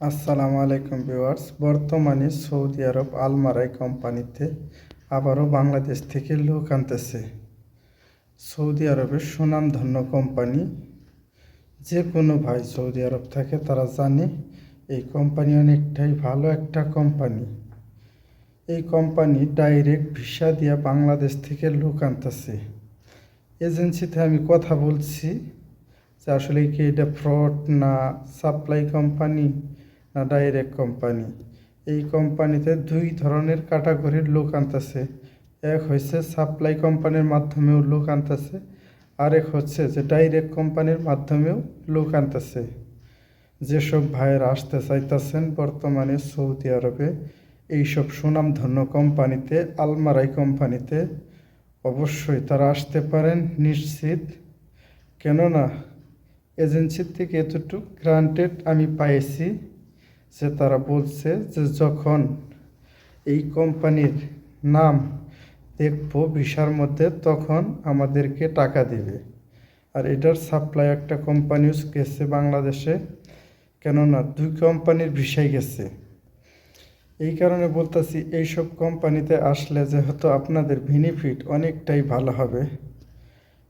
আসসালামু আলাইকুম ভিউয়ার্স। বর্তমানে সৌদি আরব আলমারাই কোম্পানিতে আবারও বাংলাদেশ থেকে লোক আনতেছে। সৌদি আরবের সুনামধন্য কোম্পানি, যে কোনো ভাই সৌদি আরব থাকে, তারা জানে এই কোম্পানি অনেকটাই ভালো একটা কোম্পানি। এই কোম্পানি ডাইরেক্ট ভিসা দিয়া বাংলাদেশ থেকে লোক আনতেছে। এজেন্সিতে আমি কথা বলছি যে আসলে কি এটা ফ্রড না সাপ্লাই কোম্পানি? ডাইরেক্ট কোম্পানি এই কোম্পানিতে দুই ধরনের ক্যাটাগরির লোক আনতেছে। এক হচ্ছে সাপ্লাই কোম্পানির মাধ্যমেও লোক আনতেছে, আরেক হচ্ছে যে ডাইরেক্ট কোম্পানির মাধ্যমেও লোক আনতেছে। যেসব ভাইয়েরা আসতে চাইতেছেন বর্তমানে সৌদি আরবে, এইসব সুনামধন্য কোম্পানিতে আলমারাই কোম্পানিতে অবশ্যই তারা আসতে পারেন নিশ্চিত। কেননা এজেন্সির থেকে এতটুকু গ্রান্টেড আমি পাইছি। যে তারা বলছে যে যখন এই কোম্পানির নাম দেখব ভিসার মধ্যে, তখন আমাদেরকে টাকা দিবে। আর এটার সাপ্লাই একটা কোম্পানিও গেছে বাংলাদেশে। কেননা দুই কোম্পানির ভিসাই গেছে। এই কারণে বলতেছি, এইসব কোম্পানিতে আসলে যেহেতু আপনাদের বেনিফিট অনেকটাই ভালো হবে।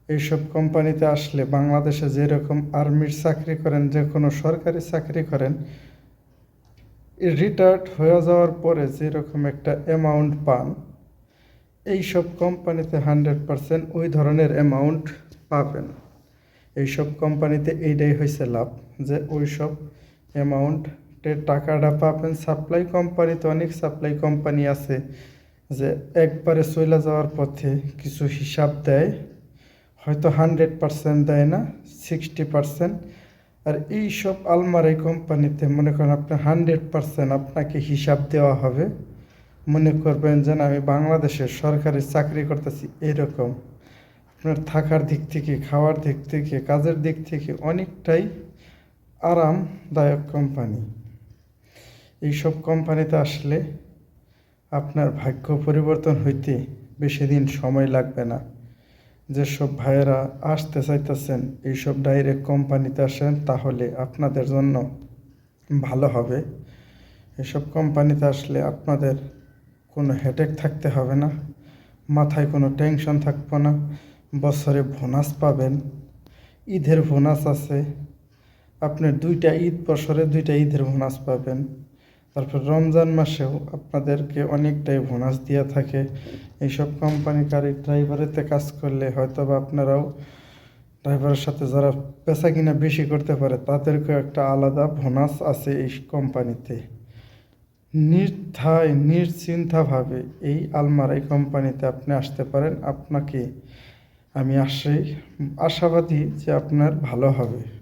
এইসব কোম্পানিতে আসলে বাংলাদেশে যেরকম আর্মির চাকরি করেন, যে কোনো সরকারি চাকরি করেন রিটায়ার্ড হয়ে যাওয়ার পরে যেরকম একটা অ্যামাউন্ট পান, এইসব কোম্পানিতে হান্ড্রেড পারসেন্ট ওই ধরনের অ্যামাউন্ট পাবেন। এইসব কোম্পানিতে এইটাই হয়েছে লাভ, যে ওই সব অ্যামাউন্টের টাকাটা পাবেন। সাপ্লাই কোম্পানিতে অনেক সাপ্লাই কোম্পানি আছে, যে একবারে চলে যাওয়ার পথে কিছু হিসাব দেয়, হয়তো হান্ড্রেড পারসেন্ট দেয় না সিক্সটি পারসেন্ট আর এই সব আলমারি কোম্পানিতে মনে করেন আপনার হান্ড্রেড পারসেন্ট আপনাকে হিসাব দেওয়া হবে। মনে করবেন যেন আমি বাংলাদেশের সরকারি চাকরি করতেছি এরকম। আপনার থাকার দিক থেকে, খাওয়ার দিক থেকে, কাজের দিক থেকে অনেকটাই আরামদায়ক কোম্পানি। এইসব কোম্পানিতে আসলে আপনার ভাগ্য পরিবর্তন হইতে বেশি দিন সময় লাগবে না। যেসব ভাইয়েরা আসতে চাইতেছেন, এইসব ডাইরেক্ট কোম্পানিতে আসেন, তাহলে আপনাদের জন্য ভালো হবে। এসব কোম্পানিতে আসলে আপনাদের কোনো হেডেক থাকতে হবে না, মাথায় কোনো টেনশন থাকবে না, বছরে বোনাস পাবেন, ঈদের বোনাস আছে, আপনি দুইটা ঈদ, বছরে দুইটা ঈদের বোনাস পাবেন। তারপর রমজান মাসেও আপনাদেরকে অনেকটাই বোনাস দিয়ে থাকে। এইসব কোম্পানি গাড়ির ড্রাইভারেতে কাজ করলে হয়তো বা আপনারাও ড্রাইভারের সাথে যারা পেশা কিনা বেশি করতে পারে, তাদেরকেও একটা আলাদা বোনাস আছে এই কোম্পানিতে। নির্ধায়, নিশ্চিন্তাভাবে এই আলমারাই কোম্পানিতে আপনি আসতে পারেন। আপনাকে আমি আশাই আশাবাদী যে আপনার ভালো হবে।